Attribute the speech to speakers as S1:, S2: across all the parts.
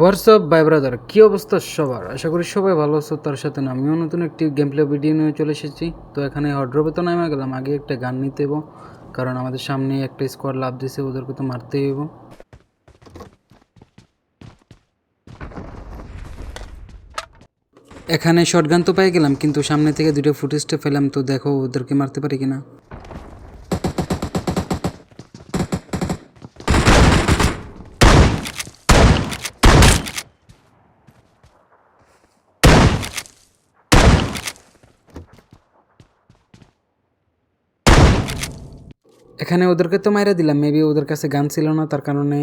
S1: WhatsApp by brother কী অবস্থা সবার? আশা করি সবাই ভালো আছো, তার সাথে না, আমিও নতুন একটি গেম প্লে ভিডিও নিয়ে চলে এসেছি। তো এখানে হড্রপে তো নামে গেলাম, আগে একটা গান নিতে হব কারণ আমাদের সামনে একটা স্কোয়াড লাভ দিছে, ওদেরকে তো মারতেই হইব। এখানে শর্টগান তো পেয়ে গেলাম, কিন্তু সামনে থেকে দুটো ফুটেজটা পেলাম, তো দেখো ওদেরকে মারতে পারি কিনা। এখানে ওদেরকে তো মাইরা দিলাম মেবি ওদের কাছে গান ছিল না, তার কারণে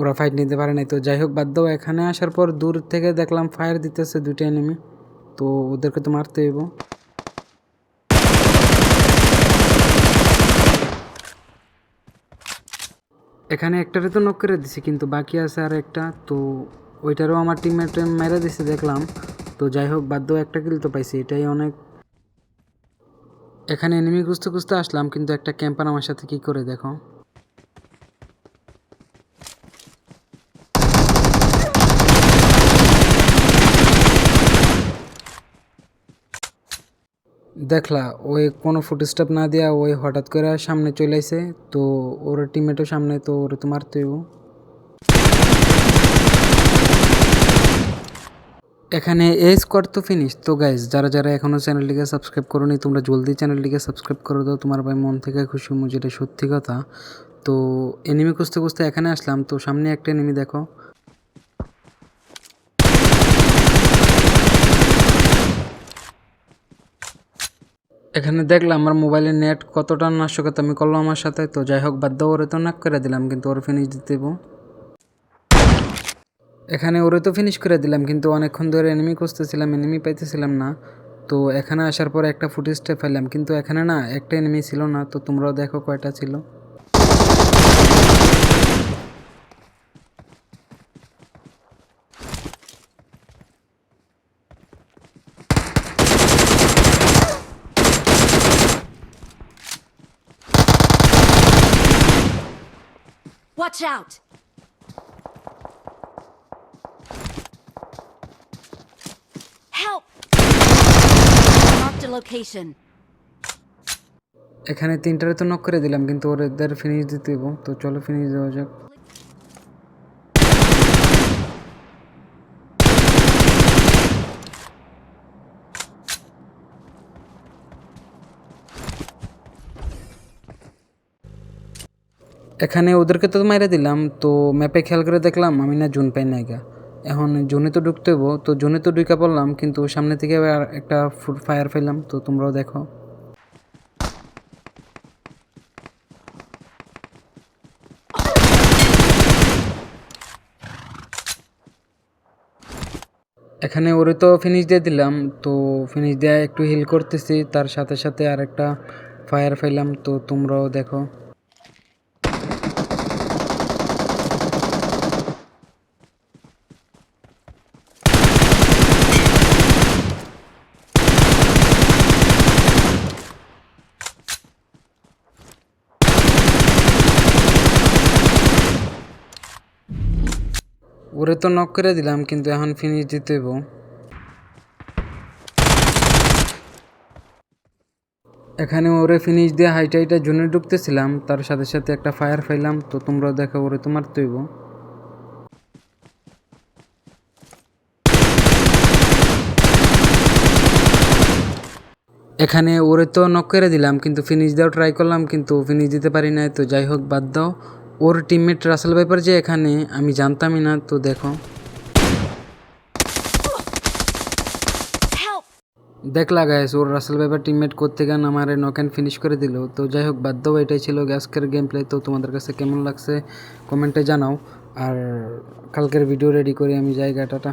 S1: ওরা ফাইট নিতে পারে নাই। তো যাই হোক দাও, এখানে আসার পর দূর থেকে দেখলাম ফায়ার দিতেছে দুইটা এনিমি তো ওদেরকে তো মারতে হইব। এখানে একটারে তো নক করে দিছি, কিন্তু বাকি আছে আর একটা। তো ওইটারও আমার টিমমেট মেরে দিছে, দেখলাম। তো যাই হোক দাও, একটা কিল তো পাইছি। এটাই অনেক এখানে এনিমি খুঁজতে খুঁজতে আসলাম, কিন্তু একটা ক্যাম্পার আমার সাথে কি করে দেখো। দেখলা, ওই কোনো ফুটস্টেপ না দিয়া ওই হঠাৎ করে সামনে চলে আইছে, তো ওর টিমমেটও সামনে, তো ওর তো মারতে হইব এখানে এই স্কোয়াড তো ফিনিশ তো গাইজ যারা যারা এখনও চ্যানেলটিকে সাবস্ক্রাইব করোনি, তোমরা জলদি চ্যানেলটিকে সাবস্ক্রাইব করে দাও। তোমার ভাই মন থেকে খুশি হব, যেটা সত্যি কথা। তো এনিমি খুঁজতে খুঁজতে এখানে আসলাম। তো সামনে একটা এনিমি দেখো। এখানে দেখলাম আমার মোবাইলের নেট কতটা নাশকতা আমি করল আমার সাথে। তো যাই হোক বাধ্য ওরে তো নাক করে দিলাম, কিন্তু ওর ফিনিশ দিতে দেবো এখানে ওরে তো ফিনিশ করে দিলাম, কিন্তু অনেকক্ষণ ধরে এনিমি খুঁজতেছিলাম এনিমি পাইতেছিলাম না তো এখানে আসার পর একটা ফুটেজটা ফেললাম কিন্তু এখানে না একটা এনিমি ছিল না, তো তোমরাও দেখো কয়টা ছিল
S2: Watch out!
S1: এখানে তিনটারে তো নক করে দিলাম, কিন্তু ওদের ফিনিশ দিতে দেবো তো চলো ফিনিশ দেওয়া যাক। এখানে ওদেরকে তো মাইরে দিলাম, তো ম্যাপে খেয়াল করে দেখলাম, আমি না জুন পাই নাইগা এখন জুনে তো ঢুকতে হব তো জুনে তো ঢুকা পড়লাম, কিন্তু সামনে থেকে একটা ফুড ফায়ার ফেললাম তো তোমরাও দেখো। এখানে ওরে তো ফিনিশ দিয়ে দিলাম, তো ফিনিশ দিয়ে একটু হিল করতেছি, তার সাথে সাথে আর একটা ফায়ার ফেললাম তো তোমরাও দেখো। ওরে তো নক করে দিলাম, কিন্তু এখন ফিনিশ দিতে হইব। এখানে ওরে ফিনিশ দিয়ে হাইটা হাইটা জুনে ঢুকতেছিলাম, তার সাথে সাথে একটা ফায়ার ফাইলাম তো তোমরাও দেখো ওরে তো মারতে হইব। এখানে ওরে তো নক করে দিলাম, কিন্তু ফিনিশ দেওয়া ট্রাই করলাম, কিন্তু ফিনিশ দিতে পারি নাই, তো যাই হোক, বাদ দাও। ওর টিমমেট রাসেল ভাইপার যে এখানে আমি জানতামই না তো দেখো।
S2: দেখ
S1: দেখলা গাইস ওর রাসেল ভাইপার টিমমেট করতে গান আমার নক অ্যান্ড ফিনিশ করে দিল। তো যাই হোক বাধ্য এটাই ছিল গ্যাসকের গেম প্লে তো তোমাদের কাছে কেমন লাগছে কমেন্টে জানাও। আর কালকের ভিডিও রেডি করে আমি যাই জায়গাটা।